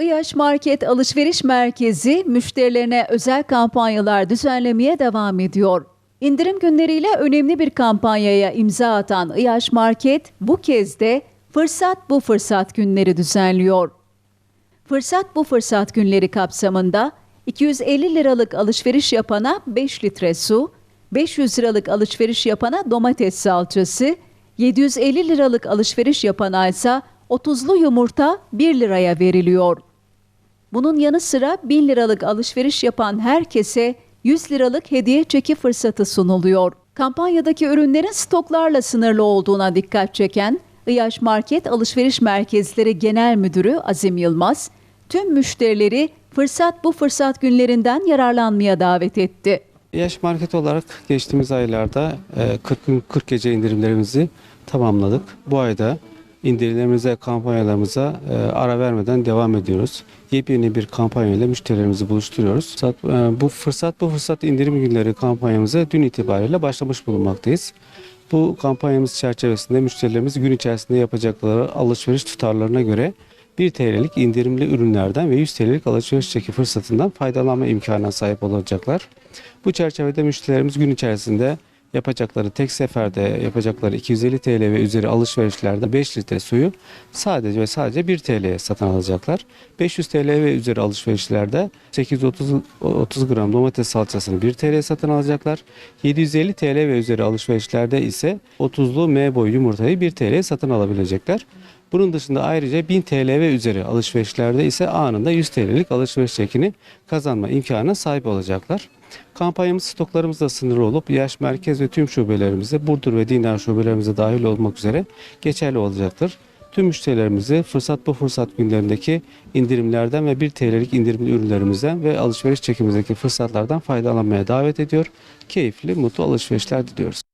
İyaş Market Alışveriş Merkezi müşterilerine özel kampanyalar düzenlemeye devam ediyor. İndirim günleriyle önemli bir kampanyaya imza atan İyaş Market bu kez de Fırsat Bu Fırsat günleri düzenliyor. Fırsat Bu Fırsat günleri kapsamında 250 liralık alışveriş yapana 5 litre su, 500 liralık alışveriş yapana domates salçası, 750 liralık alışveriş yapana ise 30'lu yumurta 1 liraya veriliyor. Bunun yanı sıra 1000 liralık alışveriş yapan herkese 100 liralık hediye çeki fırsatı sunuluyor. Kampanyadaki ürünlerin stoklarla sınırlı olduğuna dikkat çeken İyaş Market Alışveriş Merkezleri Genel Müdürü Azim Yılmaz, tüm müşterileri fırsat bu fırsat günlerinden yararlanmaya davet etti. Yaş market olarak geçtiğimiz aylarda e, 40 gün 40 gece indirimlerimizi tamamladık. Bu ayda indirimlerimize, kampanyalarımıza e, ara vermeden devam ediyoruz. Yepyeni bir kampanya ile müşterilerimizi buluşturuyoruz. Fırsat, e, Bu fırsat bu fırsat indirim günleri kampanyamıza dün itibariyle başlamış bulunmaktayız. Bu kampanyamız çerçevesinde müşterilerimiz gün içerisinde yapacakları alışveriş tutarlarına göre 1 TL'lik indirimli ürünlerden ve 100 TL'lik alışveriş çeki fırsatından faydalanma imkanına sahip olacaklar. Bu çerçevede müşterilerimiz gün içerisinde yapacakları tek seferde yapacakları 250 TL ve üzeri alışverişlerde 5 litre suyu sadece ve sadece 1 TL'ye satın alacaklar. 500 TL ve üzeri alışverişlerde 830 30 gram domates salçasını 1 TL'ye satın alacaklar. 750 TL ve üzeri alışverişlerde ise 30'lu M boyu yumurtayı 1 TL'ye satın alabilecekler. Bunun dışında ayrıca 1000 TL ve üzeri alışverişlerde ise anında 100 TL'lik alışveriş çekini kazanma imkanına sahip olacaklar. Kampanyamız stoklarımızda sınırlı olup yaş merkez ve tüm şubelerimizde Burdur ve Dinar şubelerimize dahil olmak üzere geçerli olacaktır. Tüm müşterilerimizi fırsat bu fırsat günlerindeki indirimlerden ve 1 TL'lik indirimli ürünlerimizden ve alışveriş çekimizdeki fırsatlardan faydalanmaya davet ediyor. Keyifli, mutlu alışverişler diliyoruz.